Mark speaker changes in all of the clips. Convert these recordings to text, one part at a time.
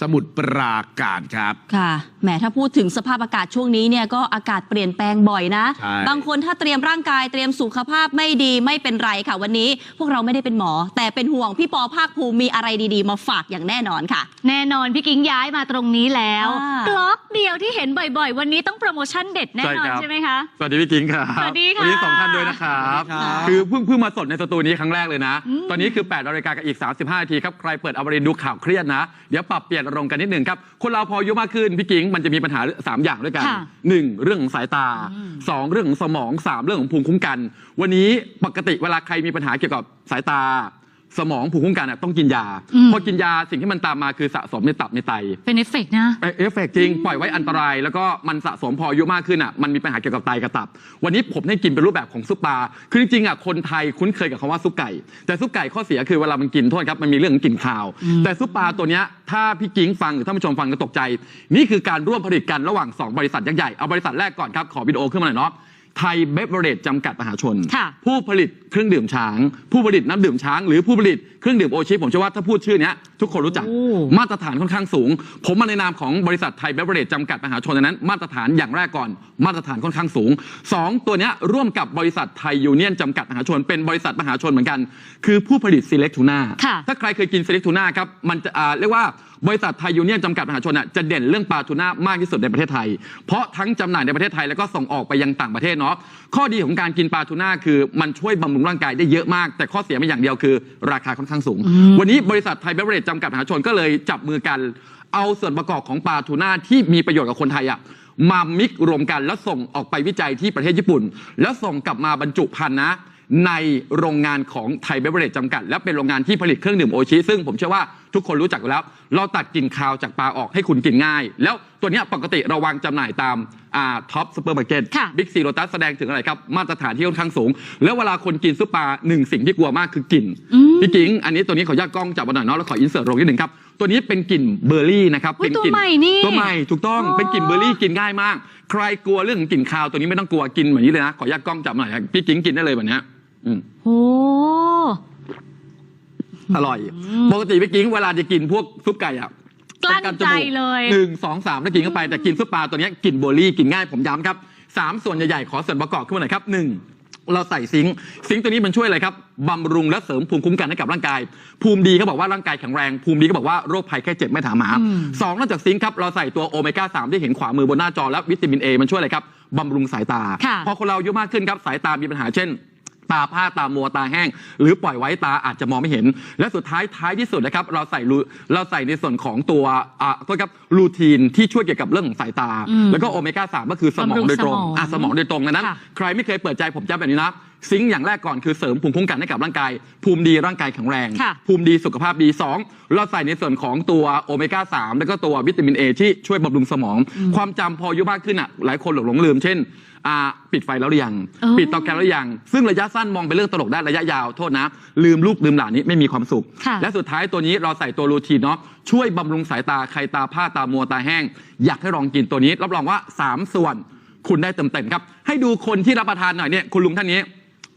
Speaker 1: สมุทรปราการครับ
Speaker 2: ค่ะแหมถ้าพูดถึงสภาพอากาศช่วงนี้เนี่ยก็อากาศเปลี่ยนแปลงบ่อยนะ
Speaker 1: ใช่
Speaker 2: บางคนถ้าเตรียมร่างกายเตรียมสุขภาพไม่ดีไม่เป็นไรค่ะ วันนี้พวกเราไม่ได้เป็นหมอ แต่เป็นห่วงพี่ปอภาคภูมิมีอะไรดีๆ มาฝากอย่างแน่นอนค่ะ
Speaker 3: แน่นอนพี่กิ้งย้ายมาตรงนี้แล้ว
Speaker 2: อ่า
Speaker 3: กล็อกเดียวที่เห็นบ่อยๆ วันนี้ต้องโปรโมชั่นเด็ดแน่นอน
Speaker 4: ใช่ครับ
Speaker 3: ใช่ไหมคะ
Speaker 4: สวัสดีพี่กิ้งครับ
Speaker 3: สวัสดีค่ะ
Speaker 4: วันนี้สองท่านด้วยนะครับ
Speaker 1: สวัสดีครับ
Speaker 4: คือเพิ่งเพิ่งมาสดในสตูนี้ครั้งแรกเลยนะ
Speaker 3: อืม
Speaker 4: ตอนนี้คือ8นาฬิกากับอีก 35นาทีครับ ใครเปิดอมรินทร์ดูข่าวเครียดนะ เดี๋ยวปรับเปลี่ยนอารมณ์กันนิดหนึ่งครับ คนเราพออายุมากขึ้นพี่กิ้งมันจะมีปัญหา 3 อย่างด้วยกัน
Speaker 3: ค่ะ
Speaker 4: 1. เรื่องของสายตา 2. เรื่องของสมอง 3 เรื่องของภูมิคุ้มกัน วันนี้ปกติเวลาใครมีปัญหาเกี่ยวกับสายตา สมองภูมิคุ้มกันอะต้องกินยา
Speaker 3: อืม
Speaker 4: พอกินยาสิ่งที่มันตามมาคือสะสมในตับในไต
Speaker 3: เป็นเอฟเฟกต์นะ
Speaker 4: เอเอฟเฟกต์จริง ปล่อยไว้อันตราย แล้วก็มันสะสมพออายุมากขึ้นอะมันมีปัญหาเกี่ยวกับไตกับตับ วันนี้ผมให้กินเป็นรูปแบบของซุปปลาคือจริงๆอะคนไทยคุ้นเคยกับคำว่าซุปไก่ แต่ซุปไก่ข้อเสียคือเวลามันกินโทษครับมันมีเรื่องของกลิ่นคาว แต่ซุปปลาตัวเนี้ยถ้าพี่กิ้งฟังหรือท่านผู้ชมฟังก็ตกใจ นี่คือการร่วมผลิตกันระหว่าง2บริษัทยักษ์ใหญ่เอาบริษัทแรกก่อนครับขอวิดีโอขึ้นมาหน่อยเนาะ ไทยเบเวอเรจจำกัดมหาชน
Speaker 3: ค่ะ
Speaker 4: ผู้ผลิตเครื่องดื่มช้าง ผู้ผลิตน้ำดื่มช้าง หรือผู้ผลิตเครื่องดื่มโอชิผมเชื่อว่าถ้าพูดชื่อเนี้ยทุกคนรู้จัก
Speaker 3: โอ้
Speaker 4: มาตรฐานค่อนข้างสูง ผมมาในนามของบริษัทไทยเบเวอเรจจำกัดมหาชนดังนั้น มาตรฐานอย่างแรกก่อน มาตรฐานค่อนข้างสูง2ตัวเนี้ยร่วมกับบริษัทไทยยูเนียนจำกัดมหาชน เป็นบริษัทมหาชนเหมือนกัน คือผู้ผลิตซีเล็กทูน่า
Speaker 3: ค่ะ
Speaker 4: ถ้าใครเคยกินซีเล็กทูน่าครับมันจะอ่าเรียกว่าบริษัทไทยยูเนียนจำกัดมหาชนอะจะเด่นเรื่องปลาทูน่ามากที่สุดในประเทศไทย เพราะทั้งจำหน่ายในประเทศไทยแล้วก็ส่งออกไปยังต่างประเทศเนาะข้อดีของการกินปลาทูน่าคือมันช่วยบำรุงร่างกายได้เยอะมาก แต่ข้อเสียมีอย่างเดียวคือ ราคาค่อนข้างสูง วันนี้บริษัทไทยเบเวอเรจจำกัดมหาชนก็เลยจับมือกัน เอาส่วนประกอบของปลาทูน่าที่มีประโยชน์กับคนไทยอะมามิกรวมกันแล้วส่งออกไปวิจัยที่ประเทศญี่ปุ่น แล้วส่งกลับมาบรรจุภัณฑ์นะ ในโรงงานของไทยเบเวอเรจจำกัด และเป็นโรงงานที่ผลิตเครื่องดื่มโอชิซึ่งผมเชื่อว่า ทุกคนรู้จักอยู่แล้ว เราตัดกลิ่นคาวจากปลาออกให้คุณกินง่าย แล้วตัวเนี้ยปกติเราวางจำหน่ายตามท็อปซูเปอร์มาร์เก็ต
Speaker 3: ค่ะ
Speaker 4: บิ๊กซีโรตัสแสดงถึงอะไรครับ มาตรฐานที่ค่อนข้างสูง แล้วเวลาคนกินซุปปลาหนึ่งสิ่งที่กลัวมากคือกลิ่น
Speaker 3: อืม
Speaker 4: พี่กิ้งอันนี้ตัวนี้ขออนุญาตกล้องจับมาหน่อยเนาะแล้วขออินเสิร์ตลงนิดหนึ่งครับตัวนี้เป็นกลิ่นเบอร์รี่นะครับ
Speaker 3: อุ๊ย
Speaker 4: เป็น
Speaker 3: ตัว
Speaker 4: กลิ่น
Speaker 3: ใหม่นี่
Speaker 4: ตัวใหม่ถูกต้อง
Speaker 3: อ๋อ
Speaker 4: เป็นกลิ่นเบอร์รี่กินง่ายมาก ใครกลัวเรื่องของกลิ่นคาวตัวนี้ไม่ต้องกลัวกินแบบนี้เลยนะขออนุญาตกล้องจับหน่อยครับพี่กิ้งกินได้เลยแบบเนี้ยอืม
Speaker 3: โอ้
Speaker 4: อร่อย ปกติพี่กิ้งเวลาจะกินพวกซุปไก่อะ
Speaker 3: กลั้น
Speaker 4: ต้องาร
Speaker 3: ใจ
Speaker 4: มูก
Speaker 3: เลย
Speaker 4: หนึ่งสองสามแล้วกินเข้าไปแต่กินซุปปลาตัวเนี้ยกลิ่นเบอร์รี่กินง่ายผมย้ำครับสามส่วนใหญ่ๆขอส่วนประกอบขึ้นมาหน่อยครับหนึ่งเราใส่ซิงค์ซิงค์ตัวนี้มันช่วยอะไรครับบำรุงและเสริมภูมิคุ้มกันให้กับร่างกาย ภูมิดีเขาบอกว่าร่างกายแข็งแรง ภูมิดีก็บอกว่าโรคภัยแค่เจ็บไม่ถามหา
Speaker 3: อืม
Speaker 4: สองนอกจากซิงค์ครับเราใส่ตัวโอเมก้าสามที่เห็นขวามือบนหน้าจอและวิตามินเอมันช่วยอะไรครับบำรุงสายตา
Speaker 3: ค่ะ
Speaker 4: พอคนเราอายุมากขึ้นครับสายตามีปัญหาเช่น ตาผ้าตามัวตาแห้ง หรือปล่อยไว้ตาอาจจะมองไม่เห็น และสุดท้ายท้ายที่สุดนะครับเราใส่รูเราใส่ในส่วนของตัวอ่าโทษครับรูทีนที่ช่วยเกี่ยวกับเรื่องของสายตา
Speaker 3: อืม
Speaker 4: แล้วก็โอเมก้าสามก็คือสมองโดยตรง
Speaker 3: บำรุงสมอง
Speaker 4: อะสมองโดยตรงดังนั้น
Speaker 3: ค่ะ
Speaker 4: ใครไม่เคยเปิดใจผมจำแบบนี้นะ ซิงค์อย่างแรกก่อนคือเสริมภูมิคุ้มกันให้กับร่างกาย ภูมิดีร่างกายแข็งแรง
Speaker 3: ค่ะ
Speaker 4: ภูมิดีสุขภาพดี 2 เราใส่ในส่วนของตัวโอเมก้า 3 แล้วก็ตัววิตามินเอที่ช่วยบำรุงสมอง ความจำพออายุมากขึ้นอะหลายคนหลงหลงลืม เช่นอ่าปิดไฟแล้วหรือยัง
Speaker 3: อ๋อ
Speaker 4: ปิดเตาแก๊สแล้วหรือยัง ซึ่งระยะสั้นมองเป็นเรื่องตลกได้ระยะยาวโทษนะ ลืมลูกลืมหลานนี้ไม่มีความสุข
Speaker 3: ค่ะ
Speaker 4: และสุดท้ายตัวนี้เราใส่ตัวรูทีนเนาะช่วยบำรุงสายตาใครตาผ้าตามัวตาแห้ง อยากให้ลองกินตัวนี้ รับรองว่า 3 ส่วนคุณได้เต็มๆครับ ให้ดูคนที่รับประทานหน่อยเนี่ยคุณลุงท่านนี้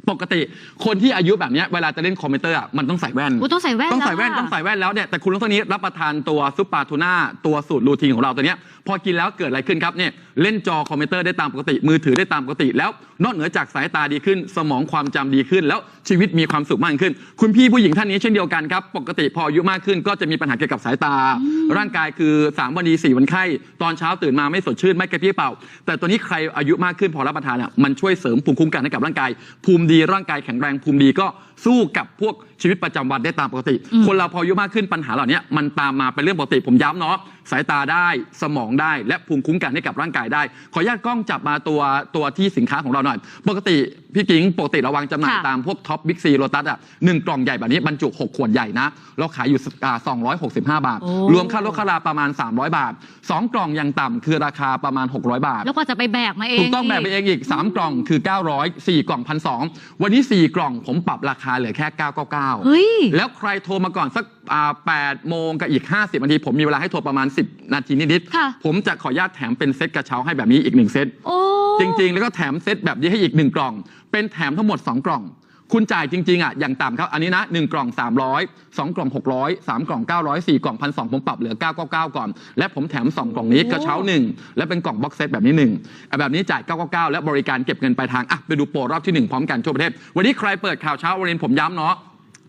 Speaker 4: ปกติคนที่อายุแบบเนี้ยเวลาจะเล่นคอมพิวเตอร์อะมันต้องใส่แว่น
Speaker 3: อุ๊ยต้องใส่แว่น
Speaker 4: ต้องใส่แว่น
Speaker 3: ล้วะ
Speaker 4: ต้องใส่แว่นแล้วเนี่ยแต่คุณลุงท่านนี้รับประทานตัวซุปปลาทูน่าตัวสูตรรูทีนของเราตัวเนี้ยพอกินแล้วเกิดอะไรขึ้นครับเนี่ยเล่นจอคอมพิวเตอร์ได้ตามปกติ มือถือได้ตามปกติ แล้วนอกเหนือจากสายตาดีขึ้น สมองความจำดีขึ้น แล้วชีวิตมีความสุขมากขึ้น คุณพี่ผู้หญิงท่านนี้เช่นเดียวกันครับ ปกติพออายุมากขึ้น ก็จะมีปัญหาเกี่ยวกับสายตา ร่างกายคือ3วันดี4วันไข้ตอนเช้าตื่นมาไม่สดชื่นไม่กระปรี้เปล่าแต่ตัวนี้ใครอายุมากขึ้นพอรับประทานเนี่ยมันช่วยเสริมภูมิคุ้มกันให้กับร่างกายภูมิดีร่างกายแข็งแรงภูมิดีก็สู้กับพวกชีวิตประจำวันได้ตามปกติ คนเราพออายุมากขึ้นปัญหาเหล่านี้มันตามมาเป็นเรื่องปกติผมย้ำเนาะสายตาได้สมองได้ และภูมิคุ้มกันให้กับร่างกายได้ ขออนุญาตกล้องจับมาตัวตัวที่สินค้าของเราหน่อย ปกติพี่กิ้งปกติเราวางจำหน่าย
Speaker 3: ค่ะ
Speaker 4: ตามพวกท็อปบิ๊กซีโรตัสอะหนึ่งกล่องใหญ่แบบนี้บรรจุ 6 ขวดใหญ่นะเราขายอยู่อ่า265 บาท
Speaker 3: โอ้
Speaker 4: รวมค่ารถค่าราประมาณ 300 บาท 2 กล่องอย่างต่ำคือราคาประมาณ 600 บาท
Speaker 3: แล้วก็จะไปแบกมาเอง
Speaker 4: ถูกต้องแบบไปเองอีก 3 กล่องคือ 900 4 กล่องพันสวันนี้ 4 กล่องผมปรับราคาเหลือแค่ 999
Speaker 3: เฮ้ย
Speaker 4: แล้วใครโทรมาก่อนสักอ่า8โมงกับอีก 50นาที ผมมีเวลาให้โทรประมาณ 10 นาทีนิด
Speaker 3: ค่ะ
Speaker 4: ๆผมจะขออนุญาตแถมเป็นเซตกระเช้าให้แบบนี้อีก1เซต
Speaker 3: โอ้
Speaker 4: จริง ๆ แล้วก็แถมเซตแบบนี้ให้อีก 1 กล่อง เป็นแถมทั้งหมด 2 กล่อง คุณจ่ายจริง ๆ อะ อย่างต่ำครับ อันนี้นะ 1 กล่อง 300 2 กล่อง 600 3 กล่อง 900 4 กล่อง 1,200ผมปรับเหลือ 999 ก่อน และผมแถม 2 กล่องนี้กระเช้า 1 และเป็นกล่องบ็อกเซตแบบนี้1อะแบบนี้จ่าย 999 และบริการเก็บเงินปลายทาง อะ ไปดูโปรรอบที่1 พร้อมกันทั่วประเทศ วันนี้ใครเปิดข่าวเช้าวันนี้ผมย้ำเนาะ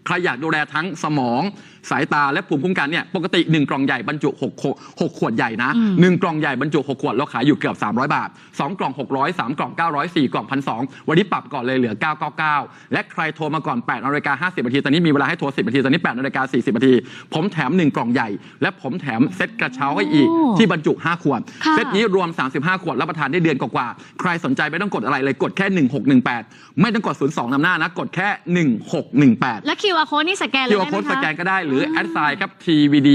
Speaker 4: ใครอยากดูแลทั้งสมอง สายตาและภูมิคุ้มกันเนี่ยปกติ 1 กล่องใหญ่บรรจุ6ขวด6ขวดใหญ่นะ 1 กล่องใหญ่บรรจุ 6 ขวดเราขายอยู่เกือบ 300 บาท 2 กล่อง 600 3 กล่อง 900 4 กล่อง1,200วันนี้ปรับก่อนเลยเหลือ 999 และใครโทรมาก่อน8นาฬิกา50นาทีตอนนี้มีเวลาให้โทร 10นาทีตอนนี้8นาฬิกา40นาทีผมแถม 1 กล่องใหญ่ และผมแถมเซ็ตกระเช้าให้อีก
Speaker 3: โอ้
Speaker 4: ที่บรรจุ 5 ขวด
Speaker 3: ค่ะ
Speaker 4: เซ็ตนี้รวม 35 ขวดรับประทานได้เดือนกว่าๆใครสนใจไม่ต้องกดอะไรเลยกดแค่ 1618 ไม่ต้องกด 02นำหน้านะกดแค่ 1618
Speaker 3: และ QR code นี่สแกนเลย
Speaker 4: คิว
Speaker 3: ได้ไหม
Speaker 4: โค้ด
Speaker 3: คะ
Speaker 4: สแกนก็ได้หรือแอดไซน์ครับ TVD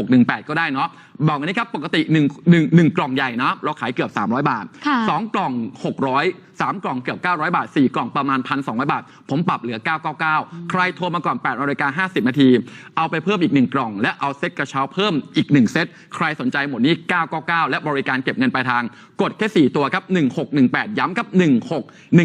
Speaker 4: 1618 ก็ได้เนาะบอกอันนี้ครับ ปกติ1 1 1กล่องใหญ่เนาะเราขายเกือบ 300 บาท
Speaker 3: ค่ะ
Speaker 4: 2 กล่อง 600 3 กล่องเกือบ 900 บาท 4 กล่องประมาณ 1,200 บาท ผมปรับเหลือ 999 ใครโทรมาก่อน8นาฬิกา50 นาที เอาไปเพิ่มอีก 1 กล่อง และเอาเซ็ตกระเช้าเพิ่มอีก 1 เซ็ตใครสนใจหมดนี้ 999 และบริการเก็บเงินปลายทาง กดแค่ 4 ตัวครับ 1618 ย้ำครับ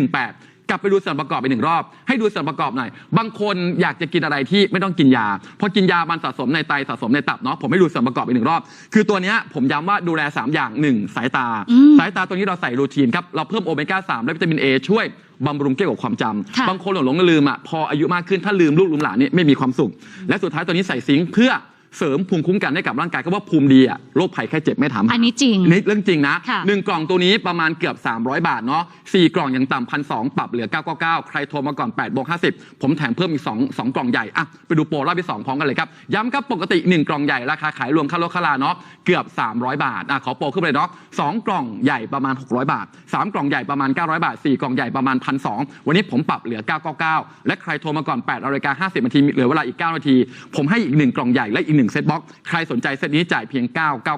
Speaker 4: 1618 กลับไปดูส่วนประกอบอีกหนึ่งรอบ ให้ดูส่วนประกอบหน่อย บางคนอยากจะกินอะไรที่ไม่ต้องกินยาพอกินยามันสะสมในไตสะสมในตับเนาะ ผมให้ดูส่วนประกอบอีกหนึ่งรอบ คือตัวเนี้ยผมย้ำว่าดูแล 3 อย่าง 1 สายตา
Speaker 3: อืม
Speaker 4: สายตาตัวนี้เราใส่รูทีนครับ เราเพิ่มโอเมก้า3และวิตามิน A ช่วยบำรุงเกี่ยวกับความจำ
Speaker 3: ค่ะ
Speaker 4: บางคนหลงหลงลืมๆอะ พออายุมากขึ้นถ้าลืมลูกลืมหลานนี่ไม่มีความสุข และสุดท้ายตัวนี้ใส่ซิงค์เพื่อ เสริมภูมิคุ้มกันให้กับร่างกายก็ว่าภูมิดีอะโรคภัยแค่เจ็บไม่ถามหา
Speaker 3: อันนี้จริง
Speaker 4: นี่เรื่องจริงนะ
Speaker 3: ค่ะ
Speaker 4: หนึ่งกล่องตัวนี้ประมาณเกือบ 300 บาทเนาะสี่กล่องอย่างต่ำพันสปรับเหลือ 999 ใครโทรมาก่อน8บวก50ผมแถมเพิ่มอีก2 2กล่องใหญ่อะไปดูโปรรอบที่ 2 พร้อมกันเลยครับ ย้ำครับปกติ 1 กล่องใหญ่ราคาขายรวมค่ารถค่าลาเนาะเกือบ 300 บาทอะขอโปรขึ้นไปเลยเนาะสองกล่องใหญ่ประมาณ 600 บาท 3 กล่องใหญ่ประมาณ 900 บาท 4 กล่องใหญ่ประมาณ1,200วันนี้ผมปรับเหลือ 999 และใครโทรมาก่อน8นาฬิกา50นาทีเหลือเวลาอีก 9 นาที ผมให้อีก1กล่องใหญ่และอีก1 เซตบ็อกซ์ใครสนใจเซตนี้จ่ายเพียง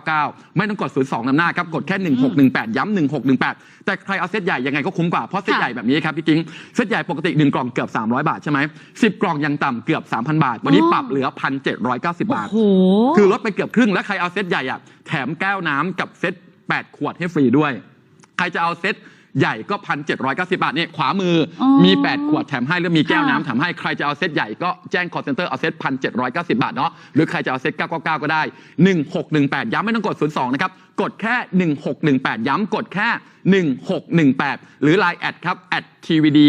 Speaker 4: 999 ไม่ต้องกด 02นำหน้าครับ กดแค่ 1618 ย้ำ1618 แต่ใครเอาเซตใหญ่ยังไงก็คุ้มกว่า เพราะเซต
Speaker 3: ค่ะ
Speaker 4: ใหญ่แบบนี้ครับพี่กิ้งเซตใหญ่ปกติ 1 กล่องเกือบ 300 บาทใช่ไหม10 กล่องยังต่ำเกือบ 3,000 บาท วันนี้
Speaker 3: อ๋อ
Speaker 4: ปรับเหลือ 1,790 บาท
Speaker 3: โอ้โห
Speaker 4: คือลดไปเกือบครึ่งและใครเอาเซตใหญ่อะแถมแก้วน้ำกับเซต8 ขวดให้ฟรีด้วย ใครจะเอาเซต ใหญ่ก็พันเจ็ดร้อยเก้าสิบาทเนี่ยขวามืออ
Speaker 3: อ
Speaker 4: มี8ขวดแถมให้แล้วมีแก้ว
Speaker 3: ค่ะ
Speaker 4: น้ำแถมให้ใครจะเอาเซตใหญ่ก็แจ้ง call center เอาเซตพันเจ็ดร้อยเก้าสิบาทเนาะหรือใครจะเอาเซต999ก็ได้1618ย้ำไม่ต้องกด02นะครับกดแค่ 1618 ย้ำกดแค่ 1618 หรือ Line แอดครับแอด tvd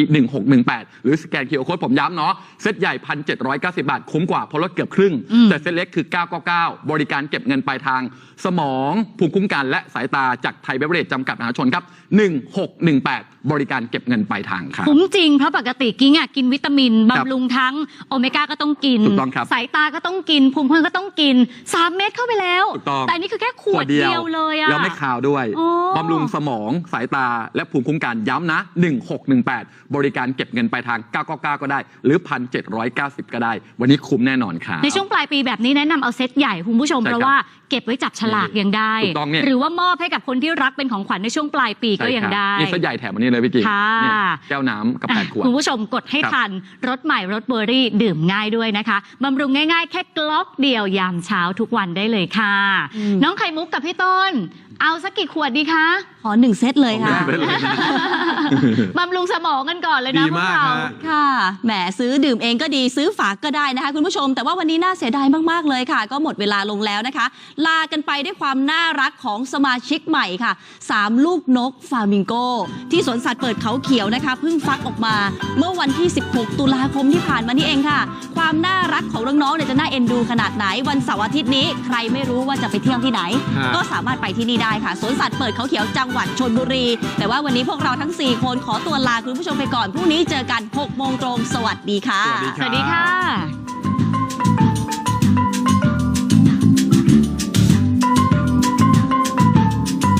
Speaker 4: 1618 หรือสแกน QR Code ผมย้ำเนาะเซตใหญ่ 1,790 บาท คุ้มกว่าเพราะลดเกือบครึ่ง
Speaker 3: อืม
Speaker 4: แต่เซตเล็กคือ 999 บริการเก็บเงินปลายทาง สมองภูมิคุ้มกันและสายตาจากไทยเบเวอเรจจำกัดมหาชนครับ 1618 บริการเก็บเงินปลายทางครับ
Speaker 3: คุ้มจริงเพราะปกติกิ้งอะกินวิตามิน
Speaker 4: ครับ
Speaker 3: บำรุงทั้งโอเมก้าก็ต้องกิน
Speaker 4: ถูกต้องครับ
Speaker 3: สายตาก็ต้องกิน ภูมิคุ้มกันก็ต้องกิน 3 เม็ดเข้าไปแล้ว
Speaker 4: ถูกต้อง
Speaker 3: แต่อันนี่คือแค่ขวดเดียวเลยอะ
Speaker 4: แล้วไม่คาวด้วย
Speaker 3: โอ้
Speaker 4: บำรุงสมองสายตาและภูมิคุ้มกันย้ำนะ 1618 บริการเก็บเงินปลายทาง 999 ก็ได้ หรือ 1,790 ก็ได้ วันนี้คุ้มแน่นอนครับ
Speaker 3: ในช่วงปลายปีแบบนี้แนะนำเอาเซตใหญ่คุณผู้ชม
Speaker 4: ใช่
Speaker 3: เพ
Speaker 4: ครับ
Speaker 3: ราะว่าเก็บไว้จับฉลากยังได้
Speaker 4: ถูกต้องเนี่ย
Speaker 3: หรือว่ามอบให้กับคนที่รักเป็นของขวัญในช่วงปลายปีก็ยังได้
Speaker 4: นี่เสตใหญ่แถมวันนี้เลยพี่กิ๊ก
Speaker 3: ค่ะ
Speaker 4: เนี่ยแก้วน้ำกับแปดขวด
Speaker 3: คุณผู้ชมกดให้
Speaker 4: ครับ
Speaker 3: ทัน รถใหม่รถเบอร์รี่ดื่มง่ายด้วยนะคะบำรุงง่ายๆ แค่กล็อกเดียวยามเช้าทุกวันได้เลยค่ะ
Speaker 2: อืม
Speaker 3: น้องไข่มุกกับพี่ต้นเอาสักกี่ขวดดีคะ
Speaker 2: ขอหนึ่งเซตเลยค่ะ
Speaker 4: ผมได้เลยนะ
Speaker 3: บำรุงสมองกันก่อนเลยนะ
Speaker 1: ดี
Speaker 3: พว
Speaker 1: มาก
Speaker 3: กเรา
Speaker 1: ฮะ
Speaker 2: ค่ะ แหมซื้อดื่มเองก็ดีซื้อฝากก็ได้นะคะ คุณผู้ชม แต่ว่าวันนี้น่าเสียดายมาก ๆ เลยค่ะ ก็หมดเวลาลงแล้วนะคะ ลากันไปด้วยความน่ารักของสมาชิกใหม่ค่ะ 3 ลูกนกฟามิงโก ที่สวนสัตว์เปิดเขาเขียวนะคะเพิ่งฟักออกมา เมื่อวันที่ 16 ตุลาคมที่ผ่านมานี่เองค่ะ ความน่ารักของน้องๆเนี่ยจะน่าเอ็นดูขนาดไหน วันเสาร์อาทิตย์นี้ ใครไม่รู้ว่าจะไปเที่ยวที่ไหน
Speaker 1: ฮะ
Speaker 2: ก็สามารถไปที่นี่ได้ค่ะสวนสัตว์เปิดเขาเขียวจังหวัดชนบุรี แต่ว่าวันนี้พวกเราทั้ง 4 คนขอตัวลาคุณผู้ชมไปก่อนพรุ่งนี้เจอกัน6โมงตรง สวัสดีค่ะ
Speaker 1: สวัสดี
Speaker 3: สวัสดีค่ะ